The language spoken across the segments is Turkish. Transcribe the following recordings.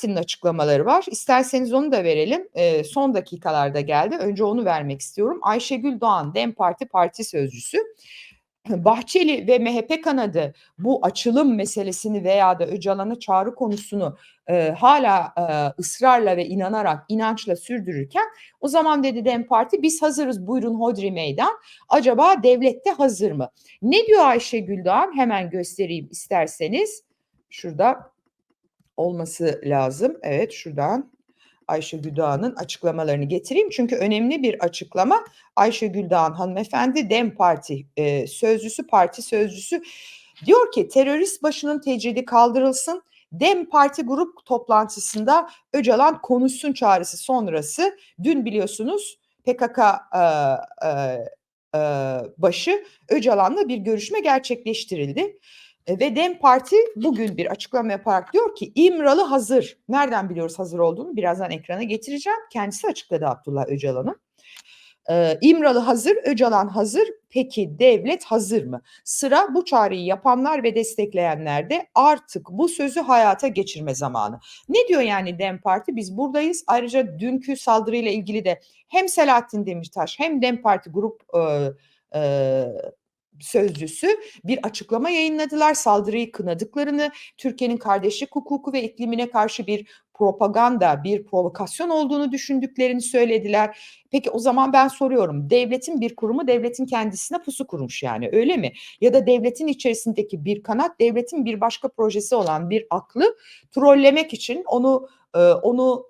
Parti'nin açıklamaları var. İsterseniz onu da verelim. E, son dakikalarda geldi. Önce onu vermek istiyorum. Ayşegül Doğan, DEM Parti Parti Sözcüsü. Bahçeli ve MHP kanadı bu açılım meselesini veya da Öcalan'a çağrı konusunu e, hala e, ısrarla ve inanarak, inançla sürdürürken o zaman dedi DEM Parti biz hazırız buyurun Hodri Meydan. Acaba devlette hazır mı? Ne diyor Ayşegül Doğan? Hemen göstereyim isterseniz. Şurada olması lazım. Evet şuradan Ayşe Güldağ'ın açıklamalarını getireyim. Çünkü önemli bir açıklama. Ayşe Güldağ hanımefendi DEM Parti e, sözcüsü, parti sözcüsü diyor ki terörist başının tecridi kaldırılsın. DEM Parti grup toplantısında Öcalan konuşsun çağrısı sonrası dün biliyorsunuz PKK e, e, e, başı Öcalan'la bir görüşme gerçekleştirildi. E, ve Dem Parti bugün bir açıklama yaparak diyor ki İmralı hazır. Nereden biliyoruz hazır olduğunu? Birazdan ekrana getireceğim. Kendisi açıkladı Abdullah Öcalan'ın. Ee, İmralı hazır, Öcalan hazır. Peki devlet hazır mı? Sıra bu çağrıyı yapanlar ve destekleyenlerde artık bu sözü hayata geçirme zamanı. Ne diyor yani Dem Parti? Biz buradayız. Ayrıca dünkü saldırıyla ilgili de hem Selahattin Demirtaş hem Dem Parti grup e, e, sözcüsü bir açıklama yayınladılar. Saldırıyı kınadıklarını, Türkiye'nin kardeşlik hukuku ve iklimine karşı bir propaganda, bir provokasyon olduğunu düşündüklerini söylediler. Peki o zaman ben soruyorum. Devletin bir kurumu devletin kendisine pusu kurmuş yani öyle mi? Ya da devletin içerisindeki bir kanat devletin bir başka projesi olan bir aklı trollemek için onu onu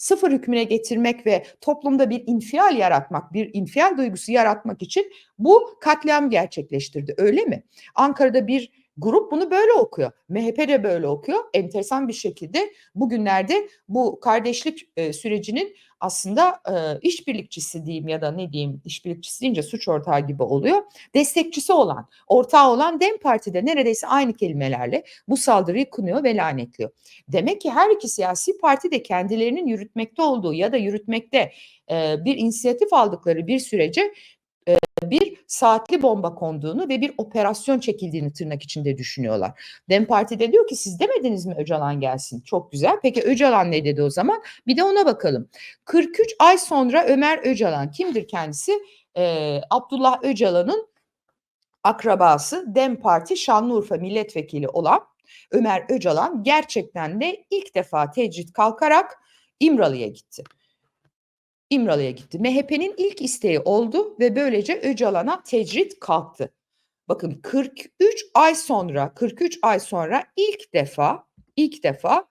sıfır hükmüne getirmek ve toplumda bir infial yaratmak, bir infial duygusu yaratmak için bu katliam gerçekleştirdi. Öyle mi? Ankara'da bir grup bunu böyle okuyor. MHP de böyle okuyor. Enteresan bir şekilde bugünlerde bu kardeşlik e, sürecinin aslında e, işbirlikçisi diyeyim ya da ne diyeyim işbirlikçisi deyince suç ortağı gibi oluyor. Destekçisi olan, ortağı olan DEM Parti'de neredeyse aynı kelimelerle bu saldırıyı kınıyor ve lanetliyor. Demek ki her iki siyasi parti de kendilerinin yürütmekte olduğu ya da yürütmekte e, bir inisiyatif aldıkları bir sürece bir saatli bomba konduğunu ve bir operasyon çekildiğini tırnak içinde düşünüyorlar. Dem Parti de diyor ki siz demediniz mi Öcalan gelsin? Çok güzel. Peki Öcalan ne dedi o zaman? Bir de ona bakalım. 43 ay sonra Ömer Öcalan kimdir kendisi? Ee, Abdullah Öcalan'ın akrabası Dem Parti Şanlıurfa milletvekili olan Ömer Öcalan gerçekten de ilk defa tecrit kalkarak İmralı'ya gitti. İmralı'ya gitti. MHP'nin ilk isteği oldu ve böylece Öcalan'a tecrit kalktı. Bakın 43 ay sonra 43 ay sonra ilk defa ilk defa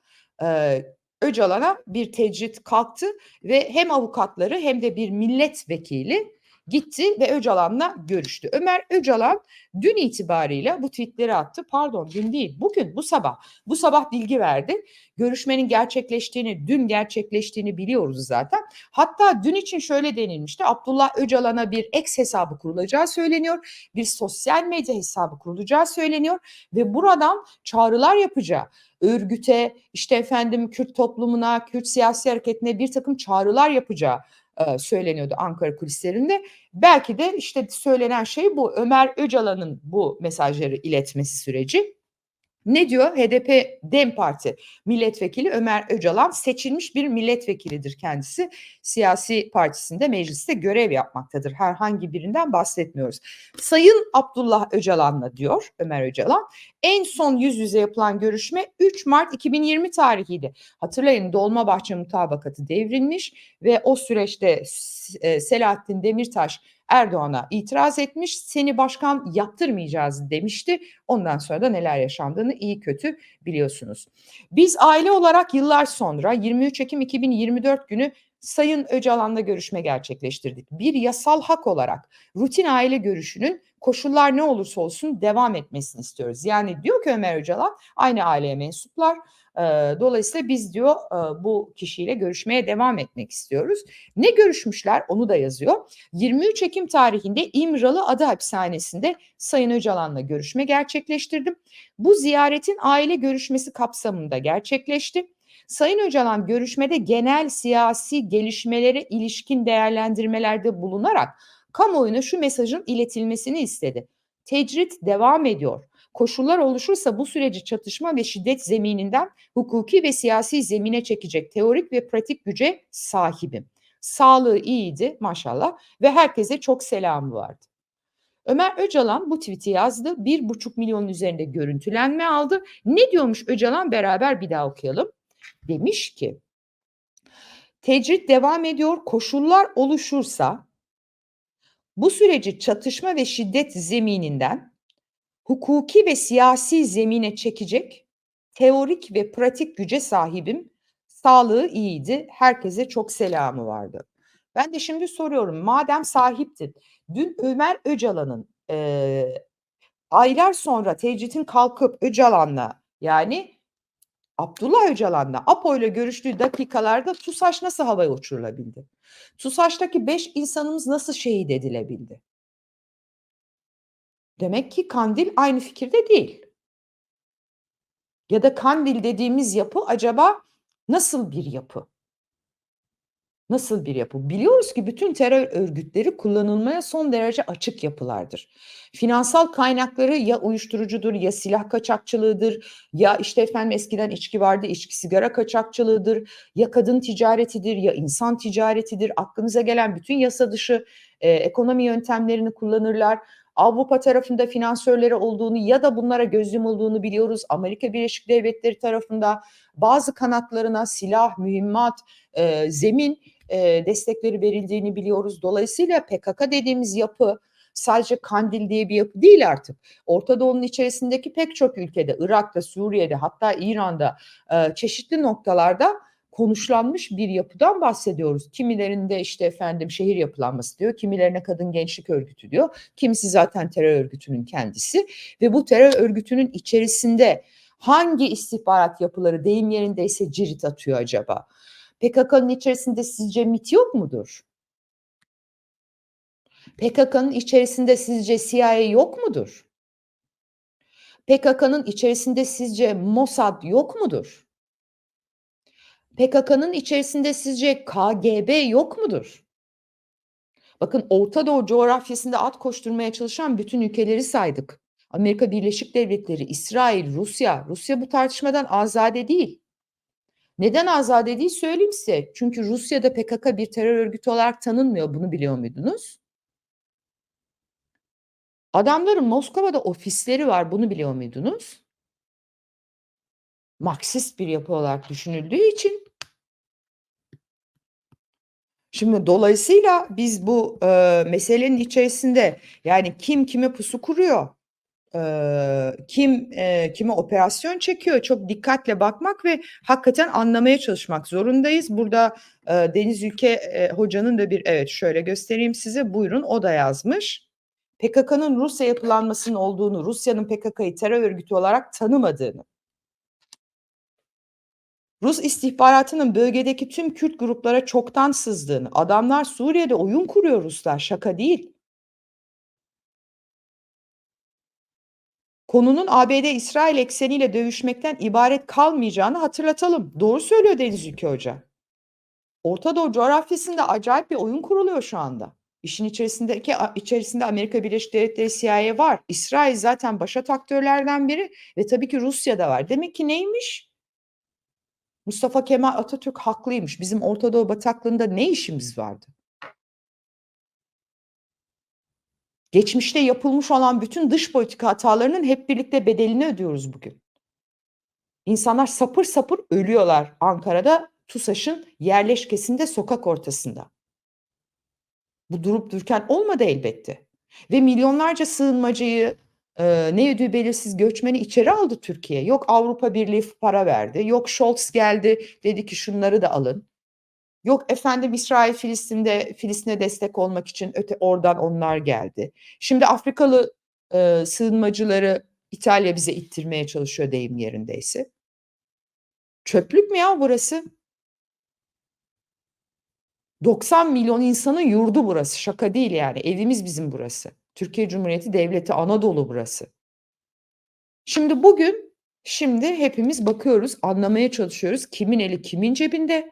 e, Öcalan'a bir tecrit kalktı ve hem avukatları hem de bir milletvekili gitti ve Öcalan'la görüştü. Ömer Öcalan dün itibariyle bu tweetleri attı. Pardon dün değil bugün bu sabah. Bu sabah bilgi verdi. Görüşmenin gerçekleştiğini, dün gerçekleştiğini biliyoruz zaten. Hatta dün için şöyle denilmişti. Abdullah Öcalan'a bir ex hesabı kurulacağı söyleniyor. Bir sosyal medya hesabı kurulacağı söyleniyor ve buradan çağrılar yapacağı örgüte, işte efendim Kürt toplumuna, Kürt siyasi hareketine bir takım çağrılar yapacağı söyleniyordu Ankara kulislerinde. Belki de işte söylenen şey bu Ömer Öcalan'ın bu mesajları iletmesi süreci. Ne diyor? HDP DEM Parti milletvekili Ömer Öcalan seçilmiş bir milletvekilidir kendisi. Siyasi partisinde mecliste görev yapmaktadır. Herhangi birinden bahsetmiyoruz. Sayın Abdullah Öcalan'la diyor Ömer Öcalan. En son yüz yüze yapılan görüşme 3 Mart 2020 tarihiydi. Hatırlayın Dolmabahçe mutabakatı devrilmiş ve o süreçte e, Selahattin Demirtaş Erdoğan'a itiraz etmiş. Seni başkan yaptırmayacağız demişti. Ondan sonra da neler yaşandığını iyi kötü biliyorsunuz. Biz aile olarak yıllar sonra 23 Ekim 2024 günü Sayın Öcalan'la görüşme gerçekleştirdik. Bir yasal hak olarak rutin aile görüşünün koşullar ne olursa olsun devam etmesini istiyoruz. Yani diyor ki Ömer Öcalan aynı aileye mensuplar dolayısıyla biz diyor bu kişiyle görüşmeye devam etmek istiyoruz. Ne görüşmüşler onu da yazıyor. 23 Ekim tarihinde İmralı Adı Hapishanesi'nde Sayın Öcalan'la görüşme gerçekleştirdim. Bu ziyaretin aile görüşmesi kapsamında gerçekleşti. Sayın Öcalan görüşmede genel siyasi gelişmelere ilişkin değerlendirmelerde bulunarak kamuoyuna şu mesajın iletilmesini istedi. Tecrit devam ediyor. Koşullar oluşursa bu süreci çatışma ve şiddet zemininden hukuki ve siyasi zemine çekecek teorik ve pratik güce sahibim. Sağlığı iyiydi maşallah ve herkese çok selamı vardı. Ömer Öcalan bu tweet'i yazdı. 1,5 milyonun üzerinde görüntülenme aldı. Ne diyormuş Öcalan? Beraber bir daha okuyalım. Demiş ki Tecrit devam ediyor. Koşullar oluşursa bu süreci çatışma ve şiddet zemininden hukuki ve siyasi zemine çekecek teorik ve pratik güce sahibim. Sağlığı iyiydi. Herkese çok selamı vardı. Ben de şimdi soruyorum. Madem sahiptin, dün Ömer Öcalan'ın e, aylar sonra tecritin kalkıp Öcalan'la yani Abdullah Öcalan'la Apo ile görüştüğü dakikalarda TUSAŞ nasıl havaya uçurulabildi? TUSAŞ'taki 5 insanımız nasıl şehit edilebildi? Demek ki Kandil aynı fikirde değil. Ya da Kandil dediğimiz yapı acaba nasıl bir yapı? Nasıl bir yapı? Biliyoruz ki bütün terör örgütleri kullanılmaya son derece açık yapılardır. Finansal kaynakları ya uyuşturucudur, ya silah kaçakçılığıdır, ya işte efendim eskiden içki vardı, içki sigara kaçakçılığıdır, ya kadın ticaretidir, ya insan ticaretidir. Aklınıza gelen bütün yasa dışı e, ekonomi yöntemlerini kullanırlar. Avrupa tarafında finansörleri olduğunu ya da bunlara göz yumulduğunu biliyoruz. Amerika Birleşik Devletleri tarafında bazı kanatlarına silah, mühimmat, e, zemin e, destekleri verildiğini biliyoruz. Dolayısıyla PKK dediğimiz yapı sadece Kandil diye bir yapı değil artık. Orta Doğu'nun içerisindeki pek çok ülkede, Irak'ta, Suriye'de hatta İran'da e, çeşitli noktalarda konuşlanmış bir yapıdan bahsediyoruz. Kimilerinde işte efendim şehir yapılanması diyor, kimilerine kadın gençlik örgütü diyor, kimisi zaten terör örgütünün kendisi ve bu terör örgütünün içerisinde hangi istihbarat yapıları deyim yerindeyse cirit atıyor acaba? PKK'nın içerisinde sizce MIT yok mudur? PKK'nın içerisinde sizce CIA yok mudur? PKK'nın içerisinde sizce Mossad yok mudur? PKK'nın içerisinde sizce KGB yok mudur? Bakın Orta Doğu coğrafyasında at koşturmaya çalışan bütün ülkeleri saydık. Amerika Birleşik Devletleri, İsrail, Rusya. Rusya bu tartışmadan azade değil. Neden azade değil söyleyeyim size. Çünkü Rusya'da PKK bir terör örgütü olarak tanınmıyor. Bunu biliyor muydunuz? Adamların Moskova'da ofisleri var. Bunu biliyor muydunuz? Marksist bir yapı olarak düşünüldüğü için Şimdi dolayısıyla biz bu, eee, meselenin içerisinde yani kim kime pusu kuruyor, eee, kim, eee, kime operasyon çekiyor çok dikkatle bakmak ve hakikaten anlamaya çalışmak zorundayız. Burada, eee, Deniz Ülke, eee, Hoca'nın da bir evet şöyle göstereyim size buyurun o da yazmış. PKK'nın Rusya yapılanmasının olduğunu, Rusya'nın PKK'yı terör örgütü olarak tanımadığını Rus istihbaratının bölgedeki tüm Kürt gruplara çoktan sızdığını, adamlar Suriye'de oyun kuruyor Ruslar, şaka değil. Konunun ABD-İsrail ekseniyle dövüşmekten ibaret kalmayacağını hatırlatalım. Doğru söylüyor Deniz Ülke Hoca. Orta Doğu coğrafyasında acayip bir oyun kuruluyor şu anda. İşin içerisindeki içerisinde Amerika Birleşik Devletleri CIA var. İsrail zaten başat aktörlerden biri ve tabii ki Rusya da var. Demek ki neymiş? Mustafa Kemal Atatürk haklıymış. Bizim Orta Doğu bataklığında ne işimiz vardı? Geçmişte yapılmış olan bütün dış politika hatalarının hep birlikte bedelini ödüyoruz bugün. İnsanlar sapır sapır ölüyorlar Ankara'da TUSAŞ'ın yerleşkesinde sokak ortasında. Bu durup dururken olmadı elbette. Ve milyonlarca sığınmacıyı, eee, ne ödüğü belirsiz göçmeni içeri aldı Türkiye. Yok Avrupa Birliği para verdi, yok Scholz geldi dedi ki şunları da alın. Yok efendim İsrail Filistin'de Filistin'e destek olmak için öte oradan onlar geldi. Şimdi Afrikalı, eee, sığınmacıları İtalya bize ittirmeye çalışıyor deyim yerindeyse. Çöplük mü ya burası? 90 milyon insanın yurdu burası. Şaka değil yani. Evimiz bizim burası. Türkiye Cumhuriyeti Devleti, Anadolu burası. Şimdi bugün, şimdi hepimiz bakıyoruz, anlamaya çalışıyoruz. Kimin eli kimin cebinde?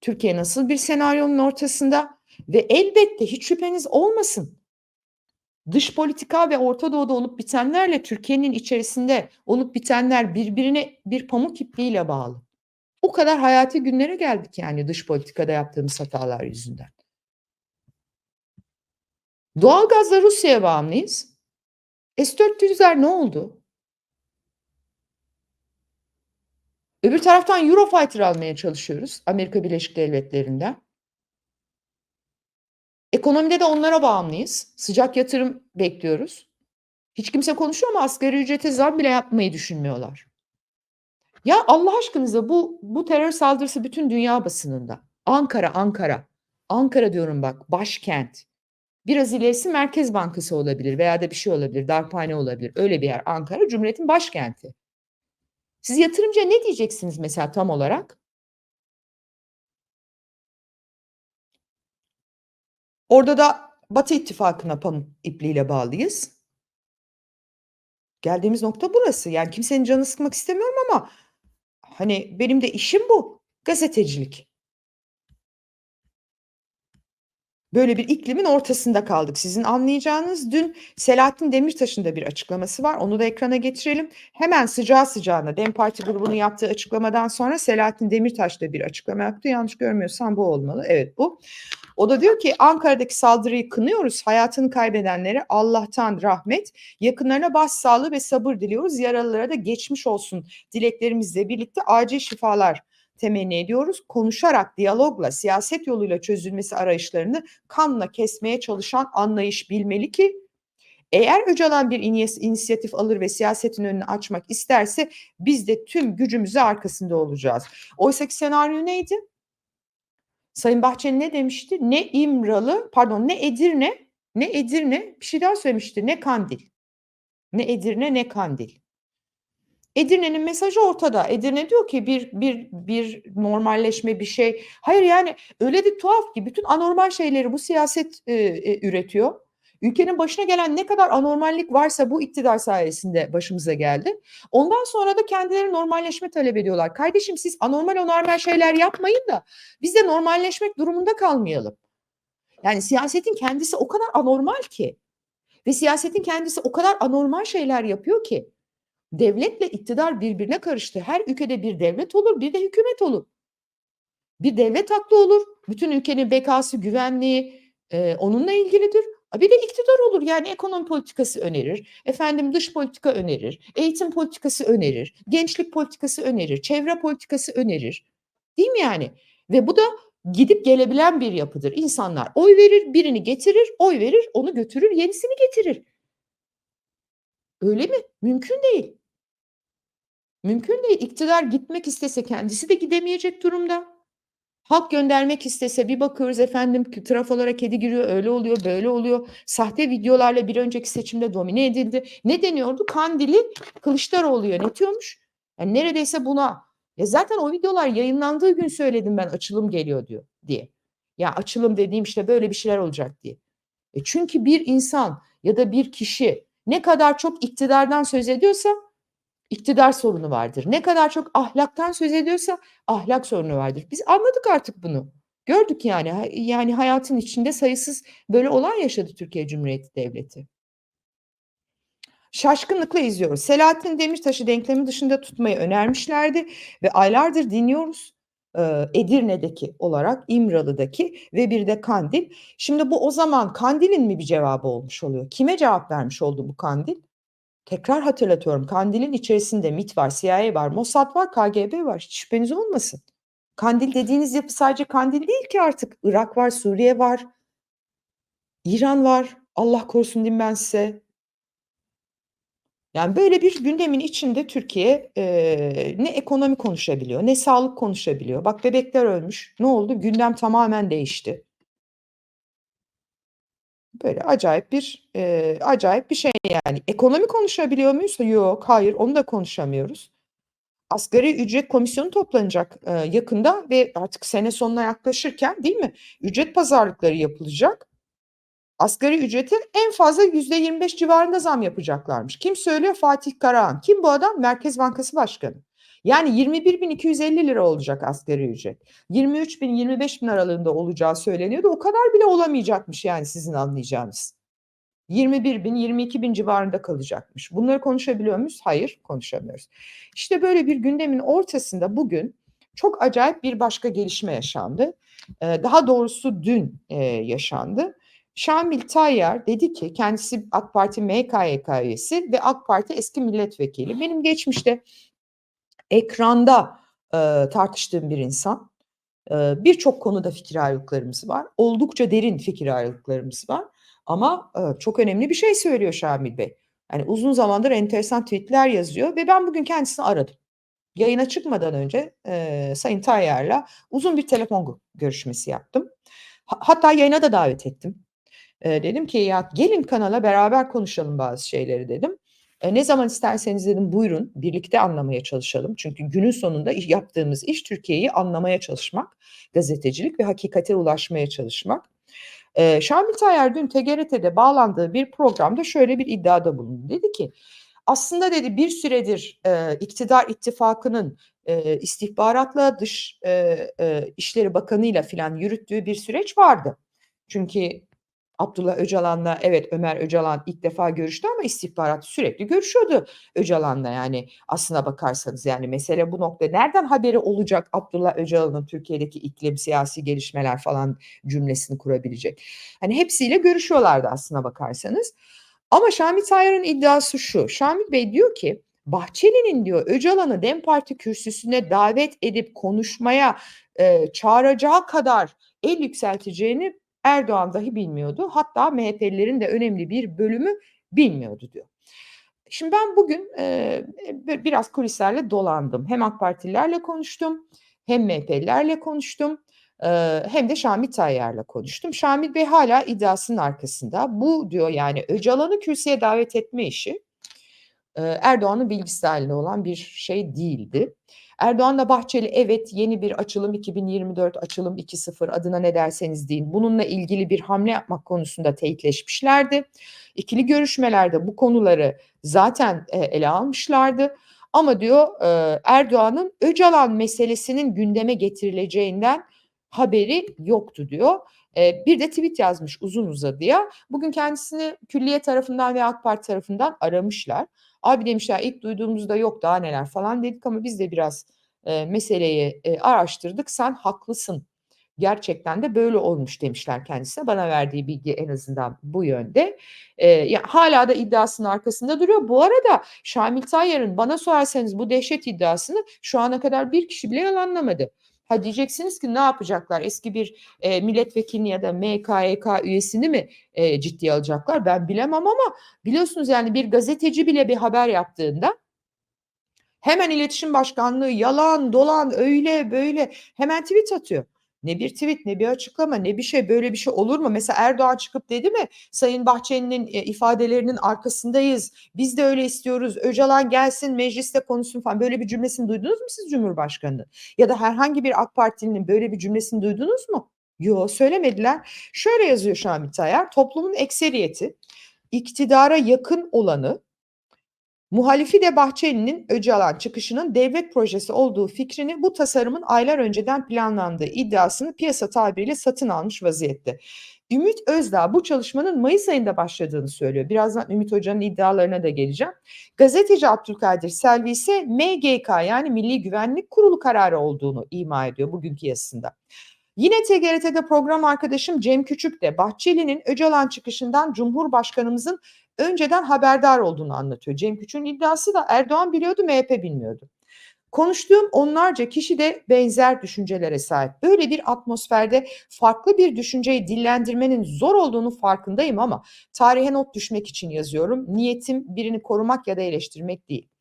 Türkiye nasıl bir senaryonun ortasında? Ve elbette hiç şüpheniz olmasın. Dış politika ve Orta Doğu'da olup bitenlerle Türkiye'nin içerisinde olup bitenler birbirine bir pamuk ipliğiyle bağlı. O kadar hayati günlere geldik yani dış politikada yaptığımız hatalar yüzünden. Doğalgazla Rusya'ya bağımlıyız. S-400'ler ne oldu? Öbür taraftan Eurofighter almaya çalışıyoruz Amerika Birleşik Devletleri'nden. Ekonomide de onlara bağımlıyız. Sıcak yatırım bekliyoruz. Hiç kimse konuşuyor ama asgari ücrete zam bile yapmayı düşünmüyorlar. Ya Allah aşkınıza bu bu terör saldırısı bütün dünya basınında. Ankara, Ankara. Ankara diyorum bak, başkent. Biraz ilerisi Merkez Bankası olabilir veya da bir şey olabilir, darphane olabilir. Öyle bir yer. Ankara Cumhuriyet'in başkenti. Siz yatırımcıya ne diyeceksiniz mesela tam olarak? Orada da Batı İttifakı'na pamuk ipliğiyle bağlıyız. Geldiğimiz nokta burası. Yani kimsenin canını sıkmak istemiyorum ama hani benim de işim bu. Gazetecilik. Böyle bir iklimin ortasında kaldık. Sizin anlayacağınız dün Selahattin Demirtaş'ın da bir açıklaması var. Onu da ekrana getirelim. Hemen sıcağı sıcağına DEM Parti grubunun yaptığı açıklamadan sonra Selahattin Demirtaş da bir açıklama yaptı. Yanlış görmüyorsam bu olmalı. Evet bu. O da diyor ki Ankara'daki saldırıyı kınıyoruz. Hayatını kaybedenlere Allah'tan rahmet, yakınlarına başsağlığı ve sabır diliyoruz. Yaralılara da geçmiş olsun dileklerimizle birlikte acil şifalar temenni ediyoruz. Konuşarak, diyalogla, siyaset yoluyla çözülmesi arayışlarını kanla kesmeye çalışan anlayış bilmeli ki eğer Öcalan bir inisiyatif alır ve siyasetin önünü açmak isterse biz de tüm gücümüzü arkasında olacağız. Oysaki senaryo neydi? Sayın Bahçeli ne demişti? Ne İmralı, pardon ne Edirne, ne Edirne bir şey daha söylemişti. Ne Kandil. Ne Edirne ne Kandil. Edirne'nin mesajı ortada. Edirne diyor ki bir bir bir normalleşme bir şey. Hayır yani öyle de tuhaf ki bütün anormal şeyleri bu siyaset e, e, üretiyor. Ülkenin başına gelen ne kadar anormallik varsa bu iktidar sayesinde başımıza geldi. Ondan sonra da kendileri normalleşme talep ediyorlar. Kardeşim siz anormal anormal şeyler yapmayın da biz de normalleşmek durumunda kalmayalım. Yani siyasetin kendisi o kadar anormal ki ve siyasetin kendisi o kadar anormal şeyler yapıyor ki devletle iktidar birbirine karıştı. Her ülkede bir devlet olur, bir de hükümet olur. Bir devlet haklı olur. Bütün ülkenin bekası, güvenliği e, onunla ilgilidir. Bir de iktidar olur yani ekonomi politikası önerir, efendim dış politika önerir, eğitim politikası önerir, gençlik politikası önerir, çevre politikası önerir. Değil mi yani? Ve bu da gidip gelebilen bir yapıdır. İnsanlar oy verir, birini getirir, oy verir, onu götürür, yenisini getirir. Öyle mi? Mümkün değil. Mümkün değil. İktidar gitmek istese kendisi de gidemeyecek durumda. Halk göndermek istese bir bakıyoruz efendim trafolara kedi giriyor öyle oluyor böyle oluyor. Sahte videolarla bir önceki seçimde domine edildi. Ne deniyordu? Kandili Kılıçdaroğlu yönetiyormuş. Yani neredeyse buna. Ya zaten o videolar yayınlandığı gün söyledim ben açılım geliyor diyor diye. Ya açılım dediğim işte böyle bir şeyler olacak diye. E çünkü bir insan ya da bir kişi ne kadar çok iktidardan söz ediyorsa iktidar sorunu vardır. Ne kadar çok ahlaktan söz ediyorsa ahlak sorunu vardır. Biz anladık artık bunu. Gördük yani. Yani hayatın içinde sayısız böyle olay yaşadı Türkiye Cumhuriyeti Devleti. Şaşkınlıkla izliyoruz. Selahattin Demirtaş'ı denklemi dışında tutmayı önermişlerdi ve aylardır dinliyoruz. Edirne'deki olarak İmralı'daki ve bir de Kandil. Şimdi bu o zaman Kandil'in mi bir cevabı olmuş oluyor? Kime cevap vermiş oldu bu Kandil? Tekrar hatırlatıyorum. Kandil'in içerisinde MIT var, CIA var, Mossad var, KGB var. Hiç şüpheniz olmasın. Kandil dediğiniz yapı sadece Kandil değil ki artık. Irak var, Suriye var. İran var. Allah korusun diyeyim ben size. Yani böyle bir gündemin içinde Türkiye e, ne ekonomi konuşabiliyor, ne sağlık konuşabiliyor. Bak bebekler ölmüş. Ne oldu? Gündem tamamen değişti. Böyle acayip bir, eee, acayip bir şey yani. Ekonomi konuşabiliyor muyuz? Yok, hayır, onu da konuşamıyoruz. Asgari ücret komisyonu toplanacak, eee, yakında ve artık sene sonuna yaklaşırken, değil mi? Ücret pazarlıkları yapılacak. Asgari ücrete en fazla %25 civarında zam yapacaklarmış. Kim söylüyor? Fatih Karahan. Kim bu adam? Merkez Bankası Başkanı. Yani 21.250 lira olacak asgari ücret. 23.000-25.000 aralığında olacağı söyleniyordu. O kadar bile olamayacakmış yani sizin anlayacağınız. 21 bin, 22 bin civarında kalacakmış. Bunları konuşabiliyor muyuz? Hayır, konuşamıyoruz. İşte böyle bir gündemin ortasında bugün çok acayip bir başka gelişme yaşandı. Daha doğrusu dün yaşandı. Şamil Tayyar dedi ki kendisi AK Parti MKYK üyesi ve AK Parti eski milletvekili. Benim geçmişte ekranda e, tartıştığım bir insan. E, Birçok konuda fikir ayrılıklarımız var. Oldukça derin fikir ayrılıklarımız var. Ama e, çok önemli bir şey söylüyor Şamil Bey. Yani uzun zamandır enteresan tweetler yazıyor ve ben bugün kendisini aradım. Yayına çıkmadan önce e, Sayın Tayyar'la uzun bir telefon görüşmesi yaptım. Hatta yayına da davet ettim. E, dedim ki ya gelin kanala beraber konuşalım bazı şeyleri dedim. E, ne zaman isterseniz dedim buyurun birlikte anlamaya çalışalım. Çünkü günün sonunda yaptığımız iş Türkiye'yi anlamaya çalışmak, gazetecilik ve hakikate ulaşmaya çalışmak. E, Şamil Tayyar dün TGRT'de bağlandığı bir programda şöyle bir iddiada bulundu. Dedi ki aslında dedi bir süredir e, iktidar ittifakının e, istihbaratla dış e, e, işleri bakanıyla filan yürüttüğü bir süreç vardı. Çünkü Abdullah Öcalan'la evet Ömer Öcalan ilk defa görüştü ama istihbarat sürekli görüşüyordu Öcalan'la yani aslına bakarsanız yani mesele bu nokta. Nereden haberi olacak Abdullah Öcalan'ın Türkiye'deki iklim siyasi gelişmeler falan cümlesini kurabilecek. Hani hepsiyle görüşüyorlardı aslına bakarsanız. Ama Şamil Tayyar'ın iddiası şu. Şamil Bey diyor ki Bahçeli'nin diyor Öcalan'ı DEM Parti kürsüsüne davet edip konuşmaya e, çağıracağı kadar el yükselteceğini Erdoğan dahi bilmiyordu. Hatta MHP'lilerin de önemli bir bölümü bilmiyordu diyor. Şimdi ben bugün e, biraz kulislerle dolandım. Hem AK Partililerle konuştum, hem MHP'lilerle konuştum, e, hem de Şamil Tayyar'la konuştum. Şamil Bey hala iddiasının arkasında. Bu diyor yani Öcalan'ı kürsüye davet etme işi e, Erdoğan'ın bilgisi olan bir şey değildi. Erdoğan'la Bahçeli evet yeni bir açılım 2024 açılım 2.0 adına ne derseniz deyin. Bununla ilgili bir hamle yapmak konusunda teyitleşmişlerdi. İkili görüşmelerde bu konuları zaten e, ele almışlardı. Ama diyor e, Erdoğan'ın Öcalan meselesinin gündeme getirileceğinden haberi yoktu diyor. E, bir de tweet yazmış uzun uzadıya. Bugün kendisini külliye tarafından ve AK Parti tarafından aramışlar. Abi demişler ilk duyduğumuzda yok daha neler falan dedik ama biz de biraz e, meseleyi e, araştırdık. Sen haklısın. Gerçekten de böyle olmuş demişler kendisine. Bana verdiği bilgi en azından bu yönde. E, ya, hala da iddiasının arkasında duruyor. Bu arada Şamil Tayyar'ın bana sorarsanız bu dehşet iddiasını şu ana kadar bir kişi bile yalanlamadı. Ha diyeceksiniz ki ne yapacaklar? Eski bir e, milletvekili ya da MKYK üyesini mi e, ciddiye alacaklar? Ben bilemem ama biliyorsunuz yani bir gazeteci bile bir haber yaptığında hemen iletişim başkanlığı yalan dolan öyle böyle hemen tweet atıyor. Ne bir tweet ne bir açıklama ne bir şey böyle bir şey olur mu? Mesela Erdoğan çıkıp dedi mi Sayın Bahçeli'nin e, ifadelerinin arkasındayız. Biz de öyle istiyoruz. Öcalan gelsin mecliste konuşsun falan. Böyle bir cümlesini duydunuz mu siz Cumhurbaşkanı? Ya da herhangi bir AK Partili'nin böyle bir cümlesini duydunuz mu? Yok söylemediler. Şöyle yazıyor Şamil Tayyar. Toplumun ekseriyeti iktidara yakın olanı Muhalifi de Bahçeli'nin Öcalan çıkışının devlet projesi olduğu fikrini bu tasarımın aylar önceden planlandığı iddiasını piyasa tabiriyle satın almış vaziyette. Ümit Özdağ bu çalışmanın Mayıs ayında başladığını söylüyor. Birazdan Ümit Hoca'nın iddialarına da geleceğim. Gazeteci Abdülkadir Selvi ise MGK yani Milli Güvenlik Kurulu kararı olduğunu ima ediyor bugünkü yazısında. Yine TGRT'de program arkadaşım Cem Küçük de Bahçeli'nin Öcalan çıkışından Cumhurbaşkanımızın önceden haberdar olduğunu anlatıyor. Cem Küçük'ün iddiası da Erdoğan biliyordu MHP bilmiyordu. Konuştuğum onlarca kişi de benzer düşüncelere sahip. Böyle bir atmosferde farklı bir düşünceyi dillendirmenin zor olduğunu farkındayım ama tarihe not düşmek için yazıyorum. Niyetim birini korumak ya da eleştirmek değil.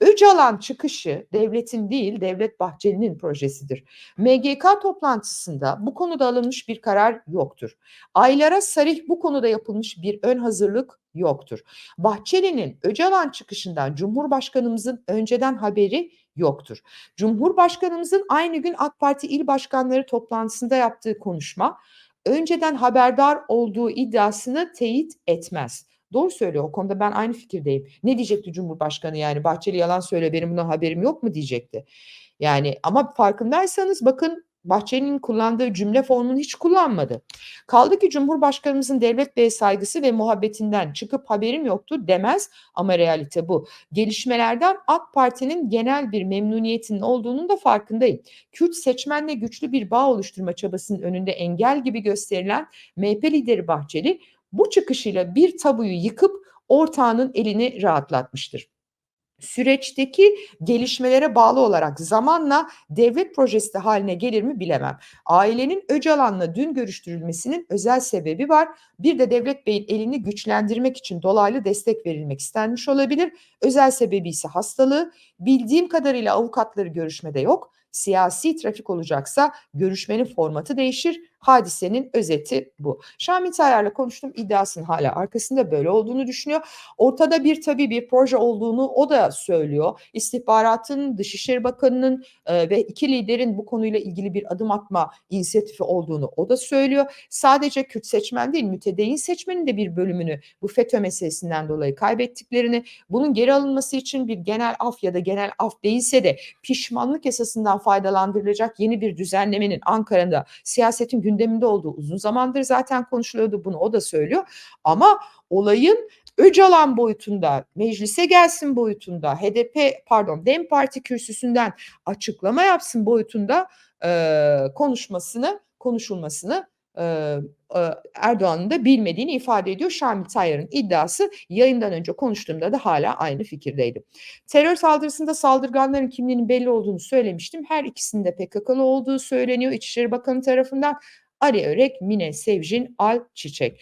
Öcalan çıkışı devletin değil Devlet Bahçeli'nin projesidir. MGK toplantısında bu konuda alınmış bir karar yoktur. Aylara sarih bu konuda yapılmış bir ön hazırlık yoktur. Bahçeli'nin Öcalan çıkışından Cumhurbaşkanımızın önceden haberi yoktur. Cumhurbaşkanımızın aynı gün AK Parti il başkanları toplantısında yaptığı konuşma önceden haberdar olduğu iddiasını teyit etmez. Doğru söylüyor o konuda ben aynı fikirdeyim. Ne diyecekti Cumhurbaşkanı yani Bahçeli yalan söyle benim buna haberim yok mu diyecekti. Yani ama farkındaysanız bakın Bahçeli'nin kullandığı cümle formunu hiç kullanmadı. Kaldı ki Cumhurbaşkanımızın Devlet Bey'e saygısı ve muhabbetinden çıkıp haberim yoktu demez ama realite bu. Gelişmelerden AK Parti'nin genel bir memnuniyetinin olduğunun da farkındayım. Kürt seçmenle güçlü bir bağ oluşturma çabasının önünde engel gibi gösterilen MHP lideri Bahçeli bu çıkışıyla bir tabuyu yıkıp ortağının elini rahatlatmıştır. Süreçteki gelişmelere bağlı olarak zamanla devlet projesi de haline gelir mi bilemem. Ailenin Öcalan'la dün görüştürülmesinin özel sebebi var. Bir de Devlet Bey'in elini güçlendirmek için dolaylı destek verilmek istenmiş olabilir. Özel sebebi ise hastalığı. Bildiğim kadarıyla avukatları görüşmede yok. Siyasi trafik olacaksa görüşmenin formatı değişir. Hadisenin özeti bu. Şamil Tayyar'la konuştum iddiasının hala arkasında böyle olduğunu düşünüyor. Ortada bir tabii bir proje olduğunu o da söylüyor. İstihbaratın, Dışişleri Bakanı'nın e, ve iki liderin bu konuyla ilgili bir adım atma inisiyatifi olduğunu o da söylüyor. Sadece Kürt seçmen değil mütedeyyin seçmenin de bir bölümünü bu FETÖ meselesinden dolayı kaybettiklerini bunun geri alınması için bir genel af ya da genel af değilse de pişmanlık esasından faydalandırılacak yeni bir düzenlemenin Ankara'da siyasetin gündeminde olduğu uzun zamandır zaten konuşuluyordu bunu o da söylüyor. Ama olayın Öcalan boyutunda, meclise gelsin boyutunda, HDP pardon DEM Parti kürsüsünden açıklama yapsın boyutunda e, konuşmasını, konuşulmasını Erdoğan'ın da bilmediğini ifade ediyor. Şamil Tayyar'ın iddiası yayından önce konuştuğumda da hala aynı fikirdeydim. Terör saldırısında saldırganların kimliğinin belli olduğunu söylemiştim. Her ikisinde PKK'lı olduğu söyleniyor İçişleri Bakanı tarafından. Ali Örek, Mine Sevcin, Al Çiçek.